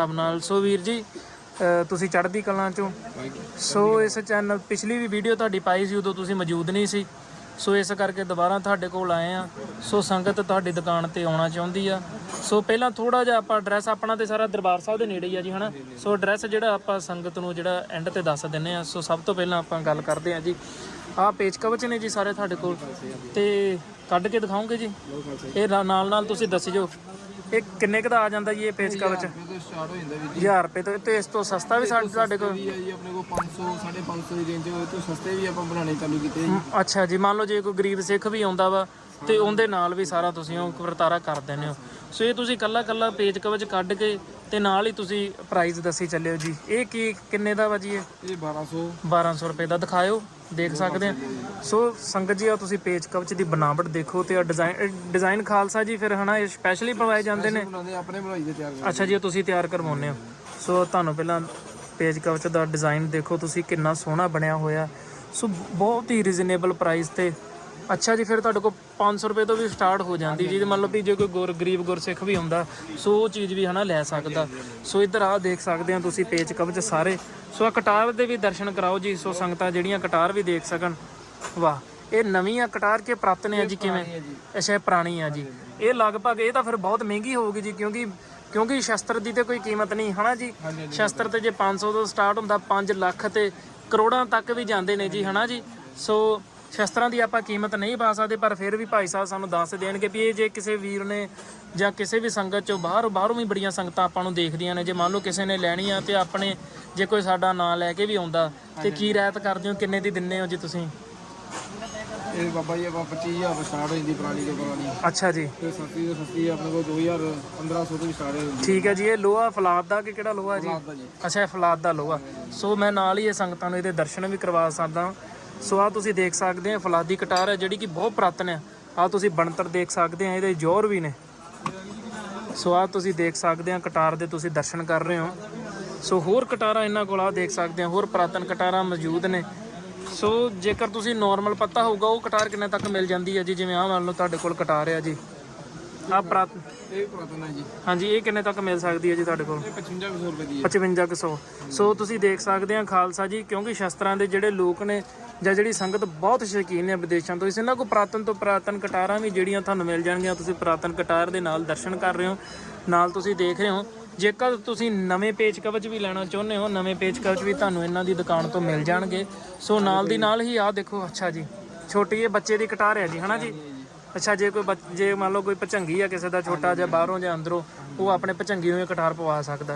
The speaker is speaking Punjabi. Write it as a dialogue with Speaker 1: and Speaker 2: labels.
Speaker 1: ਹਿਸਾਬ ਨਾਲ। ਸੋ ਵੀਰ ਜੀ ਤੁਸੀਂ ਚੜ੍ਹਦੀ ਕਲਾਂ ਚੋਂ। ਸੋ ਇਸ ਚੈਨਲ ਪਿਛਲੀ ਵੀ ਵੀਡੀਓ ਤੁਹਾਡੀ ਪਾਈ ਸੀ, ਉਦੋਂ ਤੁਸੀਂ ਮੌਜੂਦ ਨਹੀਂ ਸੀ। ਸੋ ਇਸ ਕਰਕੇ ਦੁਬਾਰਾ ਤੁਹਾਡੇ ਕੋਲ ਆਏ ਆ ਸੋ ਸੰਗਤ ਤੁਹਾਡੀ ਦੁਕਾਨ ਤੇ ਆਉਣਾ ਚਾਹੁੰਦੀ ਆ। ਸੋ ਪਹਿਲਾਂ ਥੋੜਾ ਜਿਹਾ ਆਪਾਂ ਐਡਰੈਸ ਆਪਣਾ ਤੇ ਸਾਰਾ ਦਰਬਾਰ ਸਾਹਿਬ ਦੇ ਨੇੜੇ ਹੀ ਆ ਜੀ, ਹਨਾ? ਸੋ ਐਡਰੈਸ ਜਿਹੜਾ ਆਪਾਂ ਸੰਗਤ ਨੂੰ ਜਿਹੜਾ ਐਂਡ ਤੇ ਦੱਸ ਦਿੰਨੇ ਆ ਸੋ ਸਭ ਤੋਂ ਪਹਿਲਾਂ ਆਪਾਂ ਗੱਲ ਕਰਦੇ ਆ ਜੀ। ਆਹ ਪੇਜ ਕਵਚ ਨੇ ਜੀ ਸਾਰੇ ਤੁਹਾਡੇ ਕੋਲ। ਤੇ ਕੱਢ ਕੇ ਦਿਖਾਉਂਗੇ ਜੀ? ਇਹ ਨਾਲ ਨਾਲ ਤੁਸੀਂ ਦੱਸ ਦੱਸਿਓ ਇਹ ਕਿੰਨੇ ਕੁ ਦਾ ਆ ਜਾਂਦਾ ਜੀ ਇਹ ਪੇਜ ਕਵਚ
Speaker 2: ਤੋਂ ਸਟਾਰਟ ਹੋ ਜਾਂਦਾ ਵੀ
Speaker 1: 1000 ਰੁਪਏ ਤੋਂ ਤੇ ਇਸ ਤੋਂ ਸਸਤਾ ਵੀ ਸਾਡੇ ਕੋਲ?
Speaker 2: ਵੀ ਹੈ ਜੀ ਆਪਣੇ ਕੋਲ 500 550 ਦੀ ਰੇਂਜ ਤੋਂ ਸਸਤੇ ਵੀ ਆਪਾਂ ਬਣਾਉਣੇ ਚਾਲੂ ਕੀਤੇ ਜੀ।
Speaker 1: ਅੱਛਾ ਜੀ ਮੰਨ ਲਓ ਜੇ ਕੋਈ ਗਰੀਬ ਸਿੱਖ ਵੀ ਆਉਂਦਾ ਵਾ ਤੇ ਉਹਦੇ ਨਾਲ ਵੀ ਸਾਰਾ ਤੁਸੀਂ ਉਹ ਵਰਤਾਰਾ ਕਰ ਦਿੰਦੇ ਹੋ। ਸੋ ਇਹ ਤੁਸੀਂ ਕੱਲਾ ਕੱਲਾ ਪੇਜ ਕਵਚ ਕੱਢ ਕੇ ਤੇ ਨਾਲ ਹੀ ਤੁਸੀਂ ਪ੍ਰਾਈਸ ਦੱਸੀ ਚੱਲਿਓ ਜੀ। ਇਹ ਕੀ ਕਿੰਨੇ ਦਾ ਵਾ ਜੀ ਇਹ?
Speaker 2: ਇਹ 1200
Speaker 1: 1200 ਰੁਪਏ ਦਾ। ਦਿਖਾਇਓ ਦੇਖ ਸਕਦੇ ਆ। ਸੋ ਸੰਗਤ ਜੀ ਆ ਤੁਸੀਂ ਪੇਜ ਕਵਚ ਦੀ ਬਣਾਵਟ ਦੇਖੋ ਤੇ ਆ ਡਿਜ਼ਾਈਨ ਡਿਜ਼ਾਈਨ ਖਾਲਸਾ ਜੀ ਫਿਰ ਹਨਾ ਇਹ ਸਪੈਸ਼ਲੀ ਪਵਾਏ ਜਾਂਦੇ ਨੇ?
Speaker 2: ਬਣਾਉਂਦੇ ਆਪਣੇ ਬਣਾਈ ਦੇ ਤਿਆਰ
Speaker 1: ਅੱਛਾ ਜੀ ਇਹ ਤੁਸੀਂ ਤਿਆਰ ਕਰਵਾਉਂਦੇ ਹੋ। ਸੋ ਤੁਹਾਨੂੰ ਪਹਿਲਾਂ ਪੇਜ ਕਵਚ ਦਾ ਡਿਜ਼ਾਈਨ ਦੇਖੋ ਤੁਸੀਂ ਕਿੰਨਾ ਸੋਹਣਾ ਬਣਿਆ ਹੋਇਆ। ਸੋ ਬਹੁਤ ਹੀ ਰੀਜ਼ਨੇਬਲ ਪ੍ਰਾਈਸ ਤੇ ਅੱਛਾ ਜੀ ਫਿਰ ਤੁਹਾਡੇ ਕੋਲ 500 ਰੁਪਏ ਤੋਂ ਵੀ ਸਟਾਰਟ ਹੋ ਜਾਂਦੀ ਜੀ। ਮੰਨ ਲਓ ਵੀ ਜੇ ਕੋਈ ਗੁਰ ਗਰੀਬ ਗੁਰਸਿੱਖ ਵੀ ਹੁੰਦਾ ਸੋ ਉਹ ਚੀਜ਼ ਵੀ ਹਨਾ ਲੈ ਸਕਦਾ। ਸੋ ਇੱਧਰ ਆ ਦੇਖ ਸਕਦੇ ਆ ਤੁਸੀਂ ਪੇਜ ਕਵਚ ਸਾਰੇ। ਸੋ ਆ ਕਟਾਰ ਦੇ ਵੀ ਦਰਸ਼ਨ ਕਰਾਓ ਜੀ ਸੋ ਸੰਗਤਾਂ ਜਿਹੜੀਆਂ ਕਟਾਰ ਵੀ ਦੇਖ ਸਕਣ। ਵਾਹ ਇਹ ਨਵੀਂ ਆ ਕਟਾਰ ਕੇ ਪ੍ਰਾਪਤ ਨੇ ਆ ਜੀ ਕਿਵੇਂ? ਅੱਛਾ ਇਹ ਪੁਰਾਣੀ ਆ ਜੀ। ਇਹ ਲਗਭਗ ਇਹ ਤਾਂ ਫਿਰ ਬਹੁਤ ਮਹਿੰਗੀ ਹੋਊਗੀ ਜੀ ਕਿਉਂਕਿ ਕਿਉਂਕਿ ਸ਼ਸਤਰ ਦੀ ਤੇ ਕੋਈ ਕੀਮਤ ਨਹੀਂ ਹਨਾ ਜੀ? ਸ਼ਸਤਰ ਤੇ ਜੇ 500 ਤੋਂ ਸਟਾਰਟ ਹੁੰਦਾ 5 ਲੱਖ ਤੇ ਕਰੋੜਾਂ ਤੱਕ ਵੀ ਜਾਂਦੇ ਨੇ ਜੀ ਹਨਾ ਜੀ? ਸੋ ਸ਼ਸਤਰਾਂ ਦੀ ਆਪਾਂ ਕੀਮਤ ਨਹੀਂ ਪਾ ਸਕਦੇ ਪਰ ਫਿਰ ਵੀ ਭਾਈ ਸਾਹਿਬ ਸਾਨੂੰ ਦੱਸ ਦੇਣਗੇ ਵੀ ਇਹ ਜੇ ਕਿਸੇ ਵੀਰ ਨੇ ਜਾਂ ਕਿਸੇ ਵੀ ਸੰਗਤ ਚੋਂ ਬਾਹਰ ਬਾਹਰੋਂ ਵੀ ਬੜੀਆਂ ਸੰਗਤਾਂ ਆਪਾਂ ਨੂੰ ਦੇਖਦੀਆਂ ਨੇ ਜੇ ਮੰਨ ਲਓ ਕਿਸੇ ਨੇ ਲੈਣੀ ਆ ਤੇ ਆਪਣੇ ਜੇ ਕੋਈ ਸਾਡਾ ਨਾਂ ਲੈ ਕੇ ਵੀ ਆਉਂਦਾ ਤੇ ਕੀ ਰਹਿਤ ਕਰਦੇ ਹੋ? ਕਿੰਨੇ ਦੀ ਦਿੰਨੇ ਹੋ ਜੀ ਤੁਸੀਂ?
Speaker 2: ਇਹ ਬਾਬਾ ਜੀ ਆਪਾਂ 25000 ਤੋਂ ਸਟਾਰਟ ਹੋ ਜਾਂਦੀ ਪੁਰਾਣੀ ਤੋਂ ਪੁਰਾਣੀ
Speaker 1: ਅੱਛਾ ਜੀ।
Speaker 2: ਤੇ ਸਸਤੀ ਤੋਂ ਸਸਤੀ ਆਪਣੇ ਕੋਲ 2000 1500 ਤੋਂ ਵੀ ਸਟਾਰਟ ਹੋ ਜਾਂਦੀ
Speaker 1: ਠੀਕ ਹੈ ਜੀ ਇਹ ਲੋਹਾ ਫਲਾਦ ਦਾ ਕਿ ਕਿਹੜਾ ਲੋਹਾ ਜੀ? ਅੱਛਾ ਇਹ ਫਲਾਦ ਦਾ ਲੋਹਾ। ਸੋ ਮੈਂ ਨਾਲ ਹੀ ਇਹ ਸੰਗਤਾਂ ਨੂੰ ਇਹਦੇ ਦਰਸ਼ਨ ਵੀ ਕਰਵਾ ਸਕਦਾ ਸੋ ਆ ਤੁਸੀਂ ਦੇਖ ਸਕਦੇ ਆ, ਫਲਾਦੀ ਕਟਾਰ ਹੈ ਜਿਹੜੀ ਕਿ ਬਹੁਤ ਪੁਰਾਤਨ ਹੈ ਆ ਤੁਸੀਂ ਬਣਤਰ ਦੇਖ ਸਕਦੇ ਆ, ਇਹਦੇ ਜੋਰ ਵੀ ਨੇ। ਸੋ ਆ ਤੁਸੀਂ ਦੇਖ ਸਕਦੇ ਆ, ਕਟਾਰ ਦੇ ਤੁਸੀਂ ਦਰਸ਼ਨ ਕਰ ਰਹੇ ਹੋ। ਸੋ ਹੋਰ ਕਟਾਰਾਂ ਇਹਨਾਂ ਕੋਲ ਆ ਦੇਖ ਸਕਦੇ ਆ, ਹੋਰ ਪੁਰਾਤਨ ਕਟਾਰਾਂ ਮੌਜੂਦ ਨੇ। ਸੋ ਜੇਕਰ ਤੁਸੀਂ ਨਾਰਮਲ ਪਤਾ ਹੋਊਗਾ, ਉਹ ਕਟਾਰ ਕਿੰਨੇ ਤੱਕ ਮਿਲ ਜਾਂਦੀ ਹੈ ਜੀ? ਜਿਵੇਂ ਆਹ ਮੰਨ ਲਓ ਤੁਹਾਡੇ ਕੋਲ ਕਟਾਰ ਆ ਜੀ। ਆ ਪੁਰਾਤਨ
Speaker 2: ਇਹ ਪੁਰਾਤਨ ਹੈ ਜੀ।
Speaker 1: ਹਾਂਜੀ ਇਹ ਕਿੰਨੇ ਤੱਕ ਮਿਲ ਸਕਦੀ ਹੈ ਜੀ ਤੁਹਾਡੇ ਕੋਲ?
Speaker 2: ਇਹ 5500 ਰੁਪਏ ਦੀ ਹੈ।
Speaker 1: 5500 ਸੋ। ਤੁਸੀਂ ਦੇਖ ਸਕਦੇ ਆ ਖਾਲਸਾ ਜੀ ਕਿਉਂਕਿ ਸ਼ਸਤਰਾਂ ਦੇ ਜਿਹੜੇ ਲੋਕ ਨੇ ਜਾਂ ਜਿਹੜੀ ਸੰਗਤ ਬਹੁਤ ਸ਼ੌਕੀਨ ਨੇ ਵਿਦੇਸ਼ਾਂ ਤੋਂ ਇਸ ਇਹਨਾਂ ਕੋ ਪ੍ਰਾਤਨ ਤੋਂ ਪ੍ਰਾਤਨ ਕਟਾਰਾਂ ਵੀ ਜਿਹੜੀਆਂ ਤੁਹਾਨੂੰ ਮਿਲ ਜਾਣਗੀਆਂ ਤੁਸੀਂ ਪ੍ਰਾਤਨ ਕਟਾਰ ਦੇ ਨਾਲ ਦਰਸ਼ਨ ਕਰ ਰਹੇ ਹੋ ਨਾਲ ਤੁਸੀਂ ਦੇਖ ਰਹੇ ਹੋ। ਜੇਕਰ ਤੁਸੀਂ ਨਵੇਂ ਪੇਜ ਕਵਚ ਵੀ ਲੈਣਾ ਚਾਹੁੰਦੇ ਹੋ ਨਵੇਂ ਪੇਜ ਕਵਚ ਵੀ ਤੁਹਾਨੂੰ ਇਹਨਾਂ ਦੀ ਦੁਕਾਨ ਤੋਂ ਮਿਲ ਜਾਣਗੇ। ਸੋ ਨਾਲ ਦੀ ਨਾਲ ਹੀ ਆਹ ਦੇਖੋ ਅੱਛਾ ਜੀ ਛੋਟੀ ਇਹ ਬੱਚੇ ਦੀ ਕਟਾਰ ਹੈ ਜੀ ਹਨਾ ਜੀ? ਅੱਛਾ, ਜੇ ਕੋਈ ਬੱਚ- ਜੇ ਮੰਨ ਲਓ ਕੋਈ ਭਚੰਗੀ ਆ ਕਿਸੇ ਦਾ ਛੋਟਾ ਜਾਂ ਬਾਹਰੋਂ ਜਾਂ ਅੰਦਰੋਂ, ਉਹ ਆਪਣੇ ਭਚੰਗੀ ਨੂੰ ਇਹ ਕਟਾਰ ਪਵਾ ਸਕਦਾ